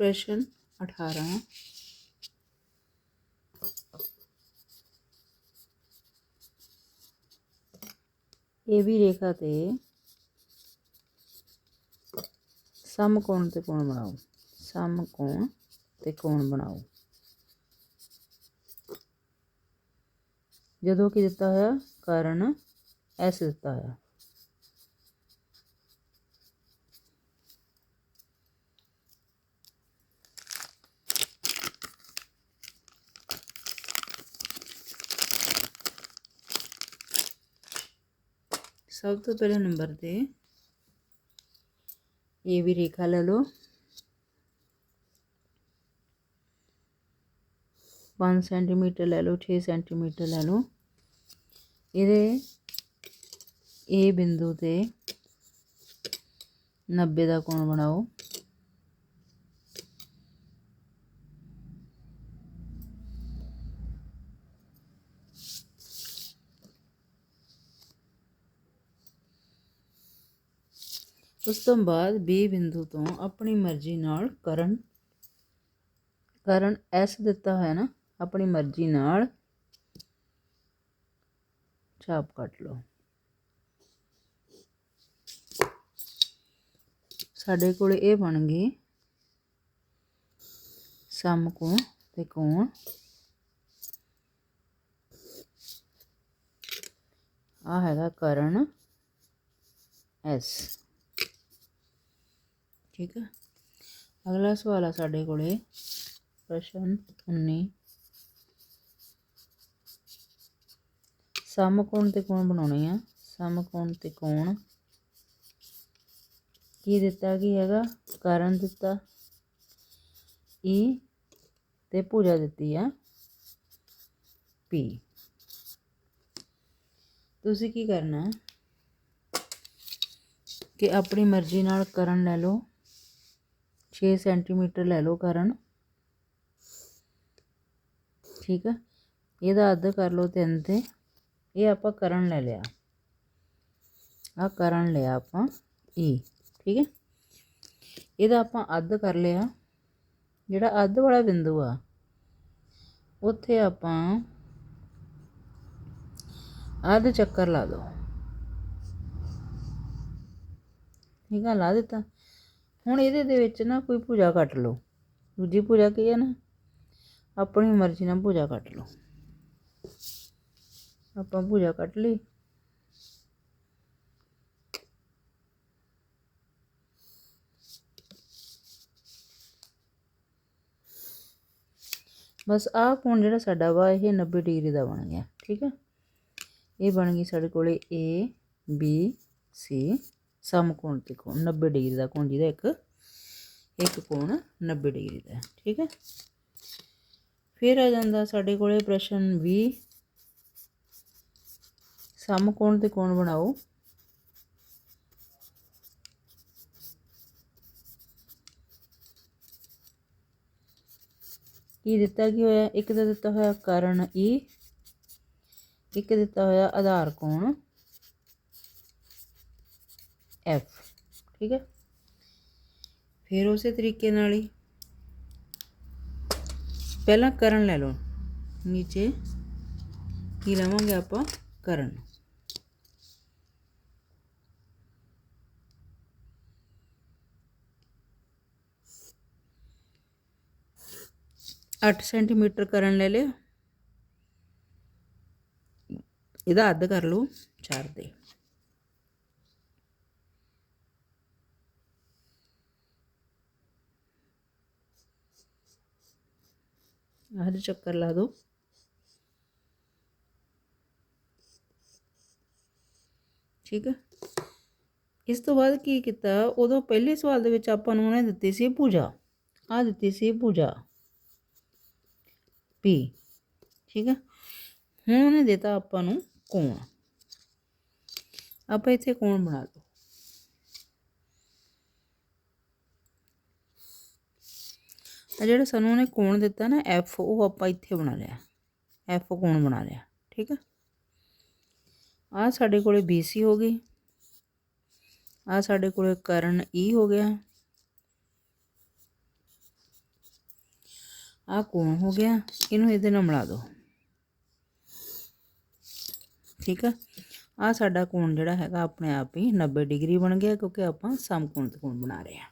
ਪ੍ਰਸ਼ਨ 18 ਇਹ ਵੀ ਰੇਖਾ ਤੇ ਸਮਕੋਣ ਤੇ ਕੋਣ ਬਣਾਓ ਸਮਕੋਣ ਤੇ ਕੋਣ ਬਣਾਓ ਜਦੋਂ ਕੀ ਦਿੱਤਾ ਹੋਇਆ ਕਾਰਨ ਐਸ ਦਿੱਤਾ ਹੋਇਆ ਸਭ ਤੋਂ ਪਹਿਲੇ ਨੰਬਰ ਤੇ ਇਹ ਵੀ ਰੇਖਾ ਲੈ ਲਓ। 5 ਸੈਂਟੀਮੀਟਰ ਲੈ ਲਓ 6 ਸੈਂਟੀਮੀਟਰ ਲੈ ਲਓ। ਇਹਦੇ ਇਹ ਬਿੰਦੂ ਤੇ 90 ਦਾ ਕੋਣ ਬਣਾਓ? ਉਸ ਤੋਂ ਬਾਅਦ B ਬਿੰਦੂ ਤੋਂ ਆਪਣੀ ਮਰਜ਼ੀ ਨਾਲ ਕਰਨ ਕਰਨ S ਦਿੱਤਾ ਹੋਇਆ ਨਾ, ਆਪਣੀ ਮਰਜ਼ੀ ਨਾਲ ਛਾਪ ਕੱਟ ਲਓ। ਸਾਡੇ ਕੋਲ ਇਹ ਬਣ ਗਈ ਸਮਕੋਣ ਤੇ ਕੋਣ? ਆ ਹੈਗਾ ਕਰਨ ਐਸ। ਠੀਕ ਹੈ ਅਗਲਾ ਸਵਾਲ ਆ ਸਾਡੇ ਕੋਲੇ। ਪ੍ਰਸ਼ਨ 19 ਸਮਕੋਣ ਤੇ ਕੋਣ ਬਣਾਉਣੇ ਆ? ਸਮਕੋਣ ਤੇ ਕੋਣ? ਕੀ ਦਿੱਤਾ, ਕੀ ਹੈਗਾ? ਕਾਰਨ ਦਿੱਤਾ। ਈ ਤੇ ਪੂਜਾ ਦਿੱਤੀ ਆ। ਪੀ। ਤੁਸੀਂ ਕੀ ਕਰਨਾ? ਕਿ ਆਪਣੀ ਮਰਜ਼ੀ ਨਾਲ ਕਰਨ ਲੈ ਲਓ। 6 ਸੈਂਟੀਮੀਟਰ ਲੈ ਲਓ ਕਰਨ। ਠੀਕ ਹੈ ਇਹਦਾ ਅੱਧ ਕਰ ਲਓ ਤਿੰਨ ਤੇ। ਇਹ ਆਪਾਂ ਕਰਨ ਲੈ ਲਿਆ। ਆ ਕਰਨ ਲਿਆ ਆਪਾਂ ਈ ਠੀਕ ਹੈ ਇਹਦਾ ਆਪਾਂ ਅੱਧ ਕਰ ਲਿਆ। ਜਿਹੜਾ ਅੱਧ ਵਾਲਾ ਬਿੰਦੂ ਆ, ਉੱਥੇ ਆਪਾਂ ਅੱਧ ਚੱਕਰ ਲਾ ਦੋ ਠੀਕ ਆ? ਲਾ ਦਿੱਤਾ। ਹੁਣ ਇਹਦੇ ਦੇ ਵਿੱਚ ਨਾ ਕੋਈ ਭੁਜਾ ਕੱਟ ਲਓ। ਦੂਜੀ ਭੁਜਾ ਕੀ ਹੈ ਨਾ? ਆਪਣੀ ਮਰਜ਼ੀ ਨਾਲ ਭੁਜਾ ਕੱਟ ਲਓ। ਆਪਾਂ ਭੁਜਾ ਕੱਟ ਲਈ। ਬਸ ਆਹ ਕੋਣ ਜਿਹੜਾ ਸਾਡਾ ਵਾ, ਇਹ 90 ਡਿਗਰੀ ਦਾ ਬਣ ਗਿਆ, ਠੀਕ ਹੈ? ਇਹ ਬਣ ਗਈ ਸਾਡੇ ਕੋਲੇ A, B, C ਸਮਕੋਣ ਤੇ ਕੋਣ 90 ਡਿਗਰੀ ਦਾ ਕੋਣ ਜਿਹਦਾ ਇੱਕ ਇੱਕ ਕੋਣ 90 ਡਿਗਰੀ ਦਾ, ਠੀਕ ਹੈ? ਫਿਰ ਆ ਜਾਂਦਾ ਸਾਡੇ ਕੋਲੇ ਪ੍ਰਸ਼ਨ 20 ਸਮਕੋਣ ਤੇ ਕੋਣ ਬਣਾਓ। ਕੀ ਦਿੱਤਾ ਕੀ ਹੋਇਆ? ਇੱਕ ਦਾ ਦਿੱਤਾ ਹੋਇਆ ਕਾਰਨ ਈ, ਇੱਕ ਦਿੱਤਾ ਹੋਇਆ ਆਧਾਰ ਕੋਣ। ਐਫ ਠੀਕ ਹੈ? ਫਿਰ ਉਸੇ ਤਰੀਕੇ ਨਾਲ ਹੀ ਪਹਿਲਾਂ ਕਰਨ ਲੈ ਲਓ। ਨੀਚੇ ਕੀ ਲਵਾਂਗੇ ਆਪਾਂ? ਕਰਨ। ਅੱਠ ਸੈਂਟੀਮੀਟਰ ਕਰਨ ਲੈ ਲਿਆ। ਇਹਦਾ ਅੱਧ ਕਰ ਲਓ। 4 ਦੇ। ਆਹ ਚੱਕਰ ਲਾ ਦੋ। ਠੀਕ ਹੈ ਇਸ ਤੋਂ ਬਾਅਦ ਕੀ ਕੀਤਾ? ਉਦੋਂ ਪਹਿਲੇ ਸਵਾਲ ਦੇ ਵਿੱਚ ਆਪਾਂ ਨੂੰ ਉਹਨੇ ਦਿੱਤੀ ਸੀ ਪੂਜਾ। ਆ ਦਿੱਤੀ ਸੀ ਪੂਜਾ। ਪੀ। ਠੀਕ ਹੈ ਹੁਣ ਉਹਨੇ ਦਿੱਤਾ ਆਪਾਂ ਨੂੰ ਕੋਣ। ਆਪਾਂ ਇੱਥੇ ਕੋਣ ਬਣਾ ਲਓ। ਆ ਜਿਹੜਾ ਸਾਨੂੰ ਉਹਨੇ ਕੋਣ ਦਿੱਤਾ ਨਾ ਐਫ ਉਹ ਆਪਾਂ ਇੱਥੇ ਬਣਾ ਲਿਆ। ਐਫ ਕੋਣ ਬਣਾ ਲਿਆ, ਠੀਕ ਹੈ ਆ ਸਾਡੇ ਕੋਲੇ BC ਹੋ ਗਈ। ਆ ਸਾਡੇ ਕੋਲੇ ਕਰਨ E ਹੋ ਗਿਆ। ਆਹ ਕੋਣ ਹੋ ਗਿਆ, ਇਹਨੂੰ ਇਹਦੇ ਨਾਲ ਮਿਲਾ ਦਿਓ। ਠੀਕ ਆ? ਆ ਸਾਡਾ ਕੋਣ ਜਿਹੜਾ ਹੈਗਾ, ਆਪਣੇ ਆਪ ਹੀ 90 ਡਿਗਰੀ ਬਣ ਗਿਆ, ਕਿਉਂਕਿ ਆਪਾਂ ਸਮਕੋਣ ਕੋਣ ਬਣਾ ਰਹੇ ਹਾਂ